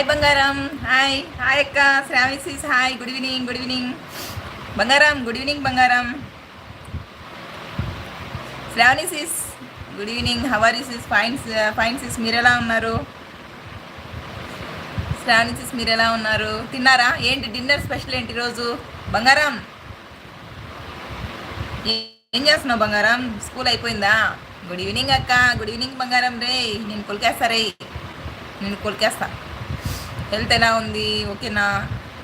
Hi బంగారం hi hi అక్క Sravani sis hi good evening good evening బంగారం good evening బంగారం. Sravani sis good evening how are sis fine fine sis మీరు ఎలా ఉన్నారు? Shravani sys మీరు ఎలా ఉన్నారు? తిన్నారా? ఏంటి డిన్నర్ స్పెషల్ ఏంటి రోజు బంగారం. ఏం చేస్తున్నావు బంగారం? స్కూల్ అయిపోయిందా? గుడ్ ఈవినింగ్ అక్క గుడ్ ఈవినింగ్ బంగారం రే నేను కొలికేస్తా రే నేను కొలికేస్తా. హెల్త్ ఎలా ఉంది? ఓకేనా?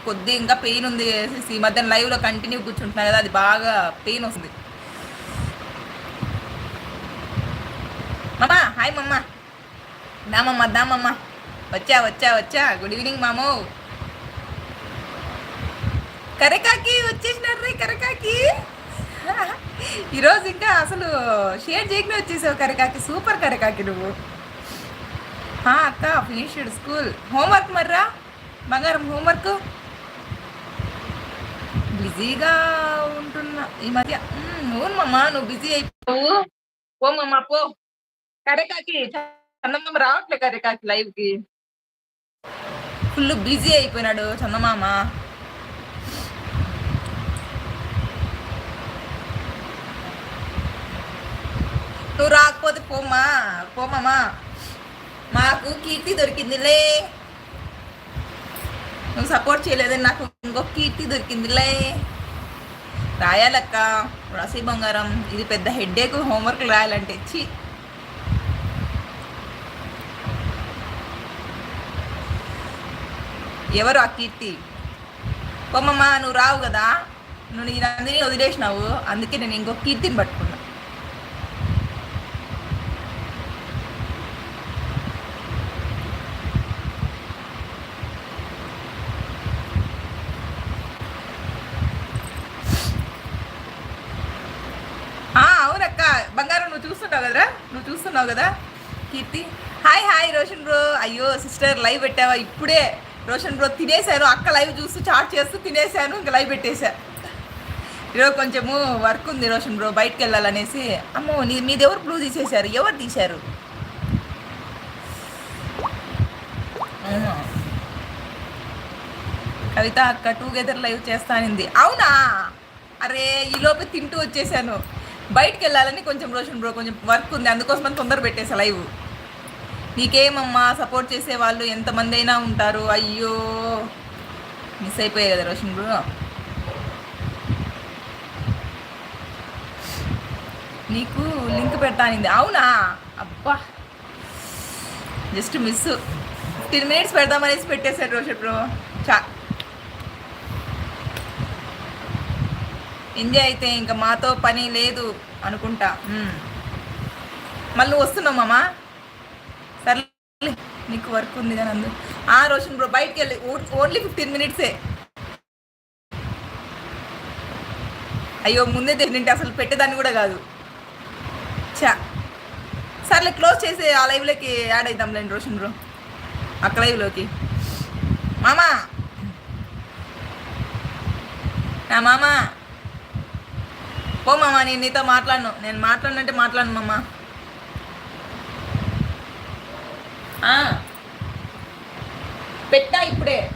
కొద్ది ఇంకా పెయిన్ ఉంది ఈ మధ్య లైవ్లో కంటిన్యూ కూర్చుంటున్నా కదా అది బాగా పెయిన్ వస్తుంది. మమ్మా హాయ్ మమ్మ దామమ్మ దామమ్మ వచ్చా వచ్చా వచ్చా. గుడ్ ఈవినింగ్ మామో. కరకాకి వచ్చేసినారు రే కరకాకి. ఈరోజు ఇంకా అసలు షేర్ చేయకనే వచ్చేసావు కరకాకి. సూపర్ కరకాకి నువ్వు. అక్క ఫినిష్డ్ స్కూల్. హోంవర్క్ మర్రా? బంగారం హోంవర్క్? బిజీగా ఉంటున్నా ఈ మధ్య. మ్మ్, నువ్వు బిజీ అయిపోవు. పో పో. కరెకాకి చందమామ రావట్లే కరేకాకి లైవ్కి ఫుల్ బిజీ అయిపోయినాడు చందమామ. నువ్వు రాకపోతే పోమ్మా పోమమ్మా మాకు కీర్తి దొరికిందిలే. నువ్వు సపోర్ట్ చేయలేదని నాకు ఇంకొక కీర్తి దొరికిందిలే. రాయాలక్క రాసి బంగారం ఇది పెద్ద హెడ్ఏక్ హోంవర్క్ రాయాలంటే. చి ఎవరు ఆ కీర్తి? పొమ్మమ్మ నువ్వు రావు కదా. నువ్వు నేను అందరినీ వదిలేసినావు. అందుకే నేను ఇంకో కీర్తిని పట్టుకున్నాను ఆ, అవునక్క బంగారం నువ్వు చూస్తున్నావు కదరా నువ్వు చూస్తున్నావు కదా Keerthi? Hi hi Roshan bro. అయ్యో సిస్టర్ లైవ్ పెట్టావా? ఇప్పుడే రోషన్ బ్రో తినేశాను అక్క లైవ్ చూస్తూ చాట్ చేస్తూ తినేశాను ఇంకా లైవ్ పెట్టేశా. ఈరోజు కొంచెము వర్క్ ఉంది రోషన్ బ్రో బయటకు వెళ్ళాలనేసి. అమ్మో నీ మీది ఎవరు బ్లూ తీసేశారు? ఎవరు తీశారు? కవిత అక్క టుగెదర్ లైవ్ చేస్తానింది. అవునా? అరే ఈ తింటూ వచ్చేసాను బయటికి వెళ్ళాలని కొంచెం రోషన్ బ్రో కొంచెం వర్క్ ఉంది. అందుకోసం తొందర పెట్టేసా లైవ్. నీకేమమ్మా సపోర్ట్ చేసే వాళ్ళు ఎంతమంది అయినా ఉంటారు. అయ్యో! మిస్ అయిపోయాయి కదా రోషన్ బ్రో. నీకు లింక్ పెడతానింది. అవునా? అబ్బా! జస్ట్ మిస్ ఫిఫ్టీన్ మినిట్స్ పెడదామనేసి పెట్టేశాడు రోషన్ బ్రో. చా ఎంజాయ్ అయితే ఇంకా మాతో పని లేదు అనుకుంటా. మళ్ళీ వస్తున్నావు మామా? సర్లే నీకు వర్క్ ఉంది కానీ అందు ఆ రోషన్ బ్రో బయటికి వెళ్ళి ఓన్లీ ఫిఫ్టీన్ మినిట్సే అయ్యో ముందే తెలియంటే అసలు పెట్టేదాన్ని కూడా కాదు. చా సర్లే క్లోజ్ చేసి ఆ లైవ్లోకి యాడ్ అవుతాంలేండి రోషన్ బ్రో అక్క లైవ్లోకి మామా? నా మామా? పో మామ నేను నీతో మాట్లాడను. నేను మాట్లాడినంటే మాట్లాడను మామ. పెట్టా ఇప్పుడే.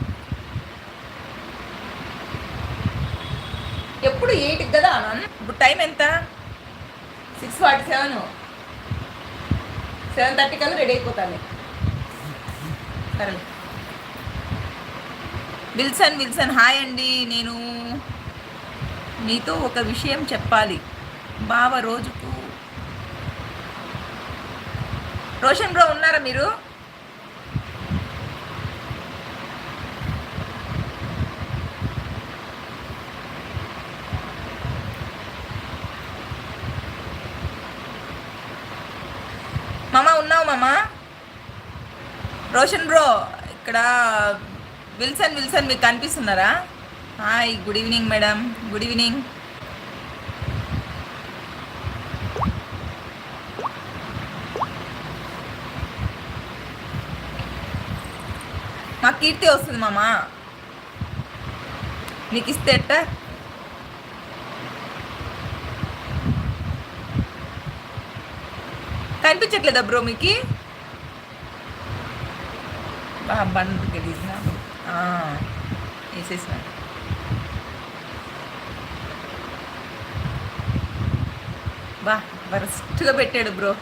ఎప్పుడు ఎయిట్కి కదా? అన్నాను ఇప్పుడు టైం ఎంత? Six forty seven. Seven thirty కల్లా రెడీ అయిపోతాను. సరే విల్సన్ విల్సన్ హాయ్ అండి. నేను మీతో ఒక విషయం చెప్పాలి. బావ రోజుకు రోషన్ బ్రో ఉన్నారా మీరు? మామా ఉన్నావు మామా? రోషన్ బ్రో ఇక్కడ విల్సన్ విల్సన్ మీకు కనిపిస్తున్నారా? Hi good evening madam good evening మా కీర్తి వస్తుంది మామ. నీకు ఇస్తే ఎట్టా? కనిపించట్లేదా బ్రో మీకు? బా బండ్లు బా వరస్ట్గా పెట్టాడు bro.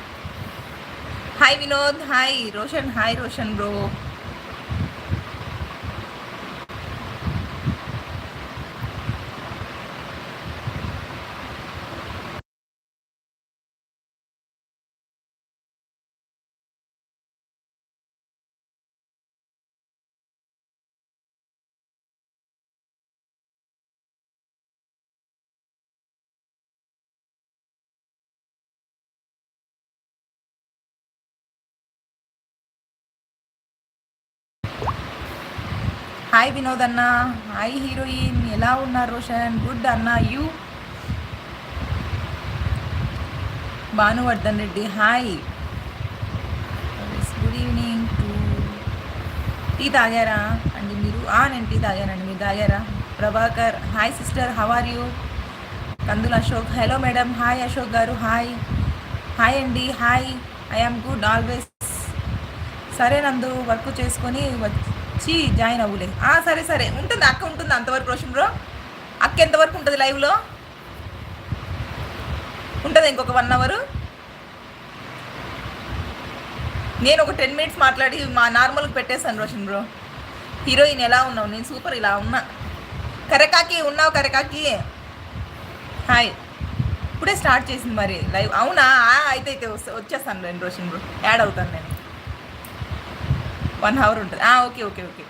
Hi Vinod hi Roshan hi Roshan bro. Hi Vinod అన్న. Hi heroine. ఎలా ఉన్నారు రోషన్? గుడ్ అన్న. You? Bhanuvardhan Reddy. Hi. Good evening to tea తాగారా? అండి మీరు? ఆ నేను టీ తాగానండి. మీరు తాగారా? Prabhakar hi sister. How are you Kandula Ashok. Hello madam hi Ashok గారు. హాయ్ హాయ్ అండి. Hi I am good always సరే నందు వర్క్ చేసుకొని వచ్చి జాయిన్ అవ్వలే. ఆ, సరే సరే. ఉంటుంది అక్క ఉంటుంది అంతవరకు రోషన్ బ్రో. అక్క ఎంతవరకు ఉంటుంది లైవ్లో? ఉంటుంది ఇంకొక వన్ అవరు. నేను ఒక టెన్ మినిట్స్ మాట్లాడి మా నార్మల్కి పెట్టేస్తాను రోషన్ బ్రో. హీరోయిన్ ఎలా ఉన్నావు? నేను సూపర్ ఇలా ఉన్నా. కరెకాకి ఉన్నావు కరెకాకి. హాయ్. ఇప్పుడే స్టార్ట్ చేసింది మరి లైవ్. అవునా? అయితే అయితే వస్తా- వచ్చేస్తాను రెండు రోషన్ బ్రో. యాడ్ అవుతాను నేను. వన్ అవర్ ఉంటుంది. Okay okay okay.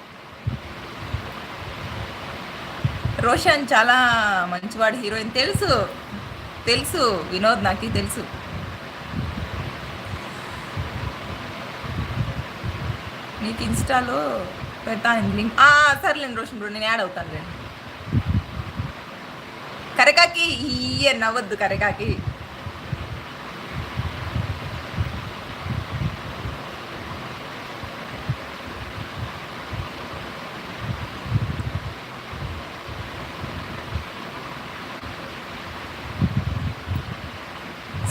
రోషన్ చాలా మంచివాడు హీరోయిన్. తెలుసు తెలుసు వినోద్ నాకు తెలుసు. మీకు ఇన్స్టాలో పెడతాను లింక్. సర్లేండి రోషన్ బ్రో నేను యాడ్ అవుతాను లేండి కరకాకి ఇయ్య నవ్వద్దు కరకాకి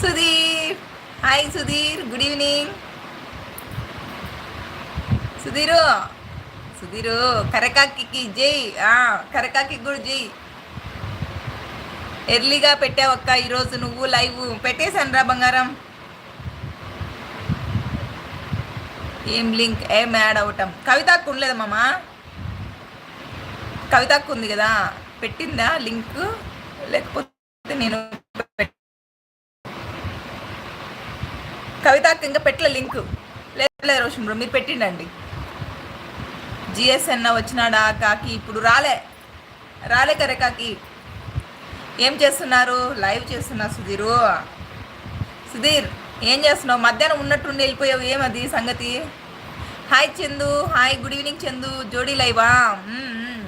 Sudheer hi Sudheer. Good evening Sudheer. Sudheer కరకాకి జై. ఆ, కరకాకి కూడా జై. ఎర్లీగా పెట్టావక్క ఈరోజు నువ్వు లైవ్. పెట్టేశాను రా బంగారం. ఏం లింక్? ఏం యాడ్ అవటం? కవితకు ఉండలేదు మామా? కవితకు ఉంది కదా. పెట్టిందా లింక్? లేకపోతే నేను కవితకి ఇంకా పెట్టలే లింక్. లేదు రోషన్ బ్రో మీరు పెట్టిండండి. జిఎస్ఎన్ వచ్చినాడా కాకి? ఇప్పుడు రాలే. రాలే కరే కాకి. ఏం చేస్తున్నారు? లైవ్ చేస్తున్నా సుధీరు. సుధీర్ ఏం చేస్తున్నావు? మధ్యాహ్నం ఉన్నట్టుండి వెళ్ళిపోయావు. ఏమది సంగతి? Hi Chandu. Hi good evening Chandu. జోడీ లైవా మ్మ్, మ్మ్.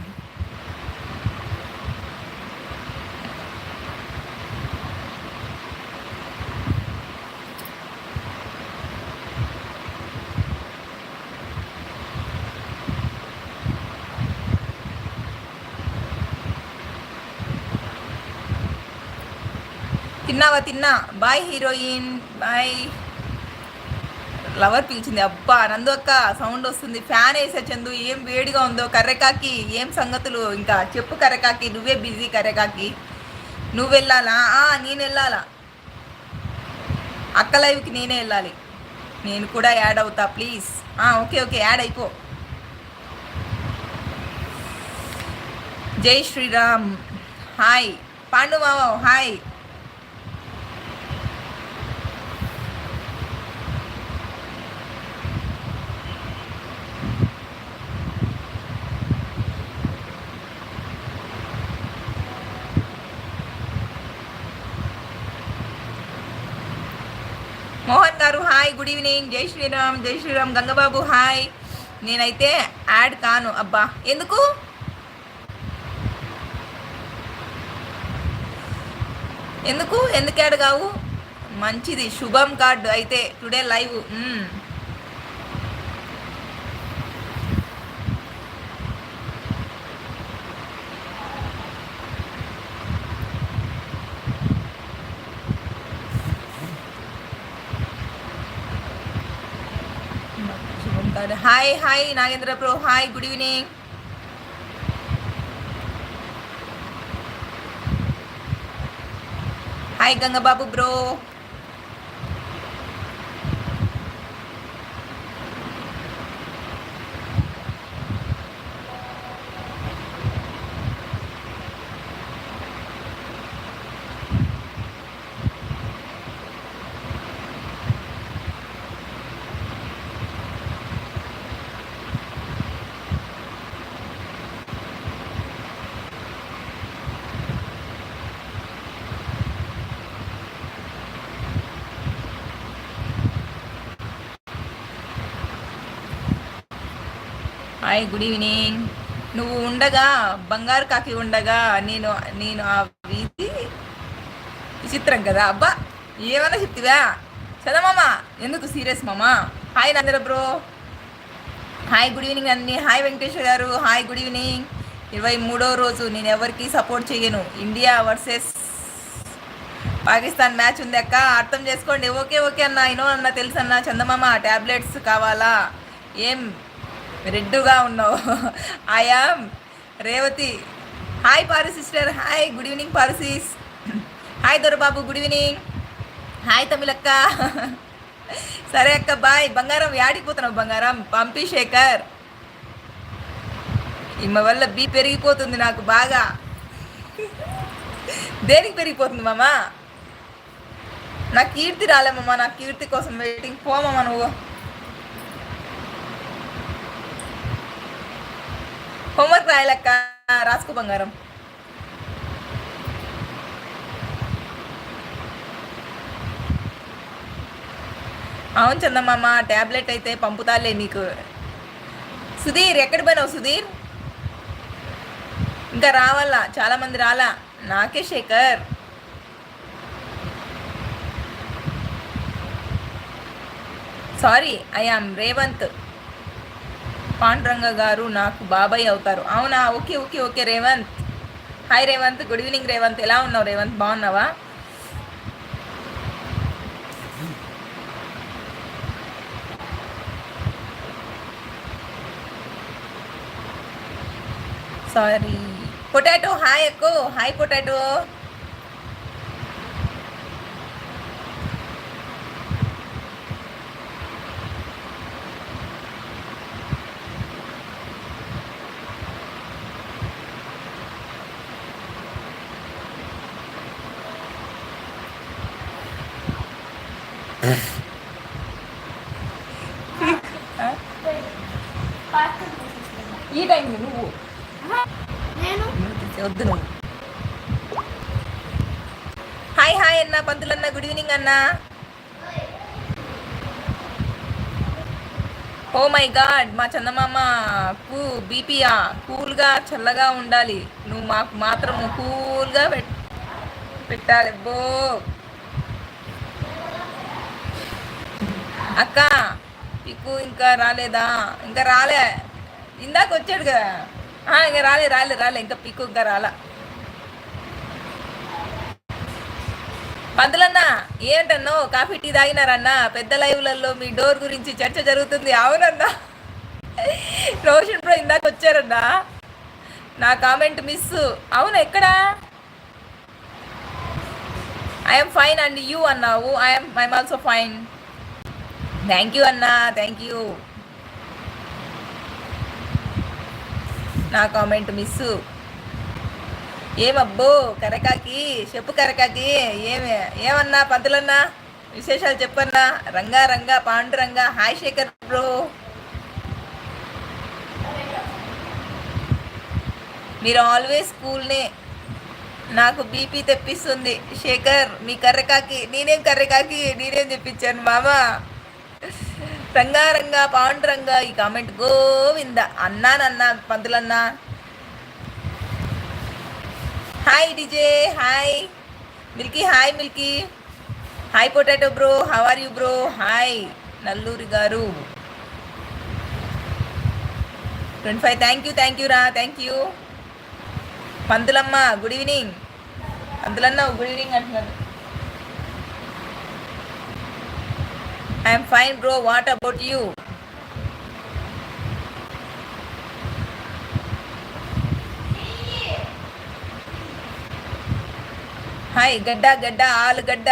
తిన్నావా తిన్నా. బాయ్ హీరోయిన్ బాయ్ లవర్ పిలిచింది. అబ్బా నందు అక్క సౌండ్ వస్తుంది. ఫ్యాన్ వేసా చందు ఏం వేడిగా ఉందో. కర్రెకాకి ఏం సంగతులు? ఇంకా చెప్పు కర్రెకాకి నువ్వే బిజీ కర్రెకాకి. నువ్వు వెళ్ళాలా? నేను వెళ్ళాలా? అక్క లైవ్కి నేనే వెళ్ళాలి. నేను కూడా యాడ్ అవుతా ప్లీజ్ ఓకే ఓకే యాడ్ అయిపో. జై శ్రీరామ్. హాయ్ పాండు మావ హాయ్ మోహన్ గారు హాయ్ గుడ్ ఈవినింగ్ జై శ్రీరామ్ జై శ్రీరామ్ గంగబాబు హాయ్ నేనైతే యాడ్ కాను అబ్బా. ఎందుకు? ఎందుకు? ఎందుకు యాడ్ కావు? మంచిది. శుభం కార్డు అయితే టుడే లైవ్ మ్మ్. శుభం కార్డు మరి hi hi Nagendra bro hi good evening hi Gangababu bro hi good evening. నువ్వు ఉండగా బంగారు కాకి ఉండగా నేను నేను ఆ వీధి విచిత్రం కదా. అబ్బా ఏమన్నా చెప్తివా? చదవమ్మా ఎందుకు సీరియస్ మామా? హాయ్ నందర బ్రో. హాయ్ గుడ్ ఈవినింగ్ అన్ని హాయ్ వెంకటేశ్వర గారు. Hi good evening. ఇరవై మూడో రోజు నేను ఎవరికి సపోర్ట్ చేయను. ఇండియా వర్సెస్ పాకిస్తాన్ మ్యాచ్ ఉంది అక్క. అర్థం చేసుకోండి. ఓకే ఓకే అన్న. ఇనో అన్న తెలుసు అన్న చందమామ టాబ్లెట్స్ కావాలా? ఏం రెడ్డుగా ఉన్నావు. I am Revathi hi Paru sister hi good evening Paru sis hi Dorababu good evening hi తమిళక్క సరే అక్క బాయ్ బంగారం యాడిపోతున్నావు బంగారం? పంపి శేఖర్ ఈమె వల్ల బీ పెరిగిపోతుంది నాకు బాగా. దేనికి పెరిగిపోతుంది మామ? నా కీర్తి రాలేమమ్మా నా కీర్తి కోసం వెయిటింగ్ పోమమ్మా నువ్వు. హోంవర్క్ రాయలక్క. రాసుకో బంగారం. అవును చందమామ ట్యాబ్లెట్ అయితే పంపుతాలే నీకు సుధీర్ ఎక్కడ పోయినావు సుధీర్? ఇంకా రావాలా? చాలా మంది రాలా? నాకే Shekhar. Sorry I am Revanth. Pandranga garu నాకు బాబాయ్ అవుతారు. అవునా? Okay okay okay Revanth. Hi Revanth. Good evening Revanth. ఎలా ఉన్నావు రేవంత్? బాగున్నావా? సారీ పొటాటో హాయ్ అక్కో. హాయ్ పొటాటో ఈ టైం నువ్వు. నేను? వద్దు నువ్వు. హాయ్ హాయ్ అన్న పంతులన్న గుడ్ ఈవినింగ్ అన్న. ఓ మై గాడ్ మా చందమామకు బీపీయా కూల్గా చల్లగా ఉండాలి. నువ్వు మాకు మాత్రం కూల్గా పెట్ పెట్టాలి బో అక్క పిక్కు ఇంకా రాలేదా? ఇంకా రాలే. ఇందాక వచ్చాడు కదా. ఆ, ఇంకా రాలే రాలే రాలే. ఇంకా పిక్కు ఇంకా రాలా. పంతులన్నా ఏంటన్నో? కాఫీ టీ తాగినారన్నా? పెద్ద లైవ్లలో మీ డోర్ గురించి చర్చ జరుగుతుంది. అవునన్నా. రోషన్ ప్రో ఇందాక వచ్చారన్నా. నా కామెంట్ మిస్ అవును ఎక్కడా? ఐఎమ్ ఫైన్ అండ్ యూ అన్నావు. I'm I'm also fine thank you అన్నా. థ్యాంక్ యూ నా కామెంట్ మిస్ ఏమబ్బో కరకాకి చెప్పు కరకాకి. ఏమే ఏమన్నా పంతులన్నా? విశేషాలు చెప్పన్నా? రంగా రంగా పాండురంగా హాయ్ శేఖర్ బ్రో మీరు ఆల్వేస్ కూల్నే నాకు బీపీ తెప్పిస్తుంది. శేఖర్ మీ కర్రకాకి. నేనేం కర్రకాకి? నేనేం తెప్పించాను మామా? రంగారంగా పాండురంగా ఈ కామెంట్ గోవింద. అన్నానన్నా పంతులన్నా. Hi DJ hi Milky hi Milky. Hi potato bro how are you bro hi Nalluri garu. Twenty five thank you thank you రా థ్యాంక్ యూ పంతులమ్మ గుడ్ ఈవినింగ్ పంతులన్న గుడ్ ఈవినింగ్ అంటున్నారు I'm fine bro what about you hi గడ్డ గడ్డ ఆలుగడ్డ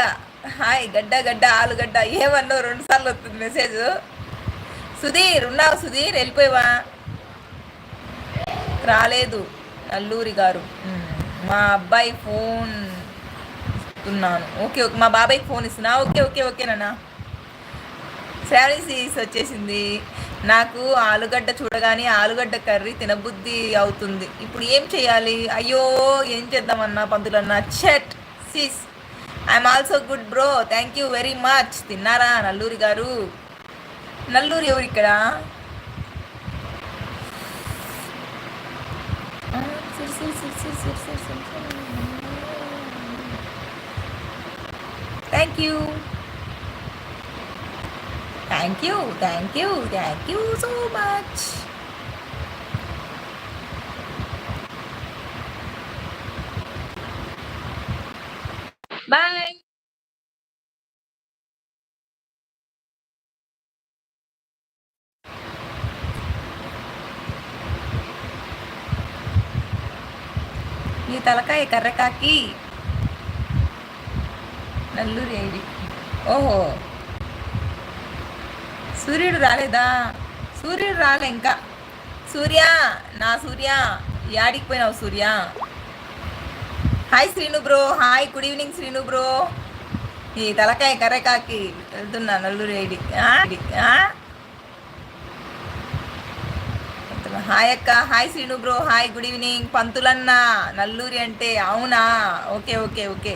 hi గడ్డ గడ్డ ఆలుగడ్డ ఏమన్నావు రెండు సార్లు వస్తుంది మెసేజ్ సుధీర్ ఉన్నావు సుధీర్? వెళ్ళిపోయావా? రాలేదు అల్లూరి గారు. మా అబ్బాయి ఫోన్ ఇస్తున్నాను. Okay okay. మా బాబాయ్కి ఫోన్ ఇస్తున్నా. ఓకే ఓకే ఓకేనా శ్రావణి సీస్ వచ్చేసింది. నాకు ఆలుగడ్డ చూడగానే ఆలుగడ్డ కర్రీ తినబుద్ధి అవుతుంది. ఇప్పుడు ఏం చేయాలి? అయ్యో ఏం చేద్దామన్నా పంతులన్నా? చెట్ Cs I'm also good bro thank you very much తిన్నారా నల్లూరి గారు? నల్లూరు ఎవరు ఇక్కడ? Thank you thank you thank you thank you so much bye నీ తలకాయ కర్రకాకి నల్లూరి ఐడి ఓహో సూర్యుడు రాలేదా? సూర్యుడు రాలే ఇంకా. సూర్య నా సూర్య యాడికి పోయినావు Surya. Hi Srinu bro hi good evening Srinu bro. ఈ తలకాయ కర్రకాకి వెళ్తున్నా నల్లూరి ఐడి. హాయ్ అక్క hi Srinu bro hi good evening పంతులన్నా Nalluri అంటే అవునా? Okay okay okay.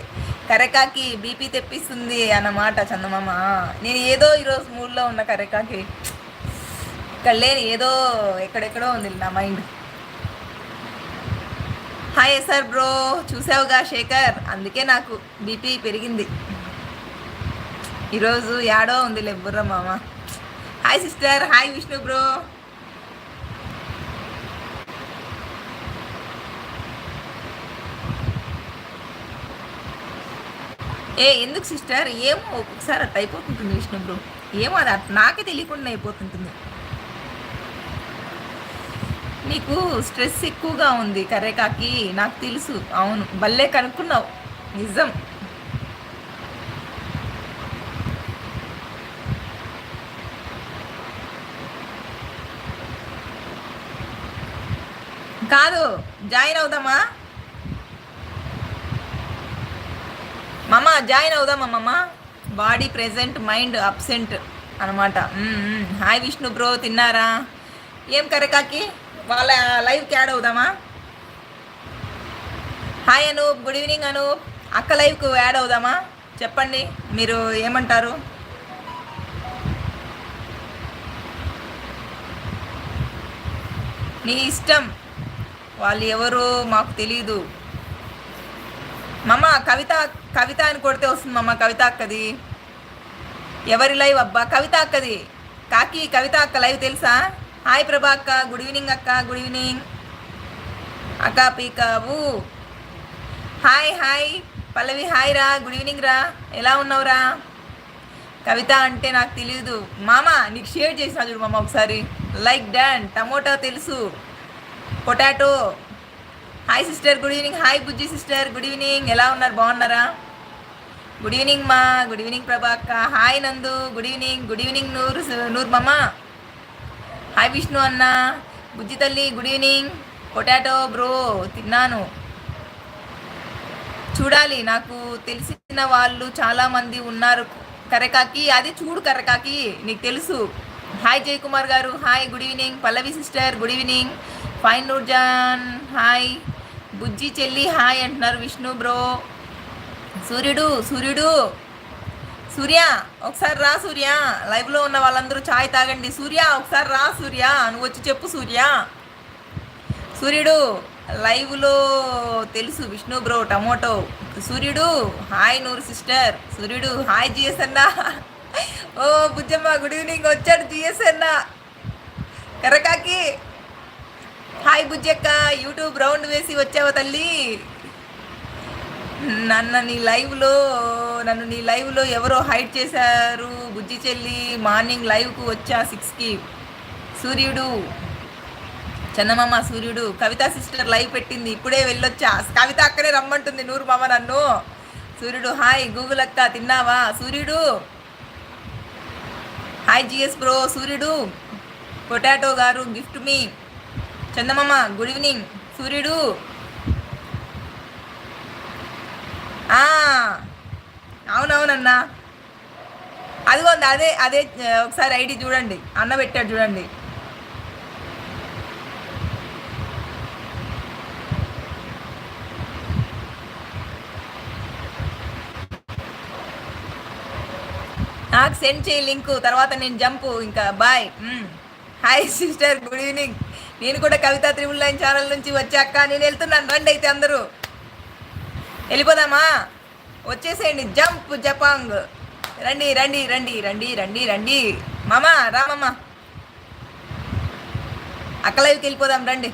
కరెకాకి బీపీ తెప్పిస్తుంది అన్నమాట చందమామ. నేను ఏదో ఈరోజు మూడ్లో ఉన్న కరెకాకి. ఇక్కడ లేని ఏదో ఎక్కడెక్కడో ఉంది నా మైండ్. హాయ్ సార్ బ్రో చూసావుగా శేఖర్? అందుకే నాకు బీపీ పెరిగింది. ఈరోజు యాడో ఉంది బుర్ర మామ. Hi sister hi Vishnu bro. ఏ ఎందుకు సిస్టర్? ఏమో ఒక్కొక్కసారి అట్లా అయిపోతుంటుంది విష్ణు బ్రో ఏమో అది అట్ నాకే తెలియకుండా అయిపోతుంటుంది. నీకు స్ట్రెస్ ఎక్కువగా ఉంది కర్రేకాకి నాకు తెలుసు. అవును భలే కనుక్కున్నావు. నిజం. కాదు జాయిన్ అవుదామా? అమ్మా జాయిన్ అవుదామా బాడీ ప్రెజెంట్ మైండ్ అబ్సెంట్ అనమాట హాయ్ విష్ణు బ్రో తిన్నారా? ఏం కరెకాకి వాళ్ళ లైవ్కి add అవుదామా? Hi Anu good evening Anu అక్క లైవ్కు యాడ్ అవుదామా? చెప్పండి మీరు ఏమంటారు? నీ ఇష్టం. వాళ్ళు ఎవరు మాకు తెలీదు. మమ్మ కవిత కవిత అని కొడితే వస్తుంది మమ్మ కవిత అక్కది. ఎవరి లైవ్ అబ్బా కవిత అక్కది. కాకి కవిత అక్క లైవ్ తెలుసా? హాయ్ ప్రభా అక్క గుడ్ ఈవినింగ్ అక్క గుడ్ ఈవినింగ్. అక్క పీకావు హాయ్ హాయ్. పల్లవి హాయ్ రా గుడ్ ఈవినింగ్ రా. ఎలా ఉన్నావురా కవిత అంటే నాకు తెలియదు మామ నీకు షేర్ చేసిన చూడు మామ ఒకసారి. లైక్ డాన్ టమోటా తెలుసు. Potato. Hi sister good evening hi Bujji sister good evening ఎలా ఉన్నారు బాగున్నారా గుడ్ ఈవినింగ్ మా good evening ప్రభాక్క hi Nandu good evening good evening నూరు నూరు మమ్మ హాయ్ విష్ణు అన్న బుజ్జి తల్లి గుడ్ ఈవినింగ్ పొటాటో బ్రో తిన్నాను. చూడాలి. నాకు తెలిసిన వాళ్ళు చాలామంది ఉన్నారు. కరకాకి అది చూడు కరకాకి నీకు తెలుసు. Hi Jayakumar garu. Hi good evening Pallavi sister good evening fine Noorjahan hi Bujji చెల్లి హాయ్ అంటున్నారు. విష్ణు బ్రో. సూర్యుడు సూర్యుడు. సూర్య ఒకసారి రా సూర్య. లైవ్లో ఉన్న వాళ్ళందరూ చాయ్ తాగండి. సూర్య ఒకసారి రా సూర్య. నువ్వు వచ్చి చెప్పు సూర్య. సూర్యుడు లైవ్లో తెలుసు విష్ణు బ్రో టమోటో. సూర్యుడు హాయ్ నూరు సిస్టర్. సూర్యుడు హాయ్ జిఎస్ అన్న. ఓ బుజ్జమ్మ గుడ్ ఈవినింగ్. వచ్చాడు జిఎస్ అన్న. కరకాకి హాయ్ బుజ్జక్క యూట్యూబ్ రౌండ్ వేసి వచ్చావా తల్లి? నన్ను నీ లైవ్లో నన్ను నీ లైవ్లో ఎవరో హైడ్ చేశారు బుజ్జి చెల్లి. మార్నింగ్ లైవ్కు వచ్చా సిక్స్కి. సూర్యుడు చందమామ సూర్యుడు కవిత సిస్టర్ లైవ్ పెట్టింది. ఇప్పుడే వెళ్ళొచ్చా? కవిత అక్కడే రమ్మంటుంది. నూరు మామ నన్ను. సూర్యుడు హాయ్ గూగుల్ అక్క తిన్నావా? సూర్యుడు హాయ్ జిఎస్ బ్రో సూర్యుడు పొటాటో గారు గిఫ్ట్ మీ. చందమామ గుడ్ ఈవినింగ్ సూర్యుడు. ఆ, అవునవునన్నా. ఉంది అదే అదే ఒకసారి ఐడి చూడండి. అన్న పెట్టాడు చూడండి. నాకు సెండ్ చేయి లింక్ తర్వాత నేను జంపు ఇంకా bye hi sister good evening నేను కూడా కవిత త్రిబుల్ లైన్ ఛానల్ నుంచి వచ్చాక నేను వెళ్తున్నాను. రండి అయితే అందరూ. వెళ్ళిపోదామా? వచ్చేసేయండి. జంప్ జపాంగ్. రండి రండి రండి రండి రండి రండి. మామ రామమ్మ మామ. అక్క వెళ్ళిపోదాం రండి.